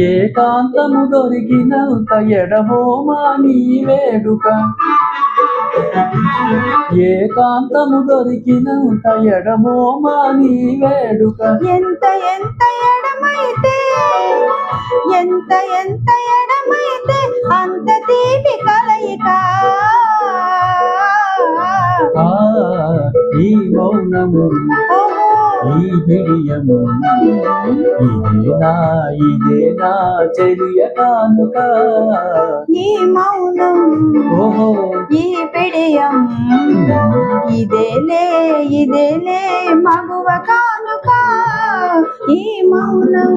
ఏకాంతము దొరికినంత ఎడమోమా నీ వేడుక. ఏకాంతము దొరికినంత ఎడమోమా నీ వేడుక. ఎంత ఎంత ఎడమైతే ఎంత ఎంత ఎడమైతే అంత తీపి కలయిక. ఈ మౌనము ఈ బిడియము ఇదేనా ఇదేనా చెలియ కానుక ఈ మౌనం ఓహో. ఈ పిడియం ఇదేలే ఇదేలే మగువ కానుక. ఈ మౌనం.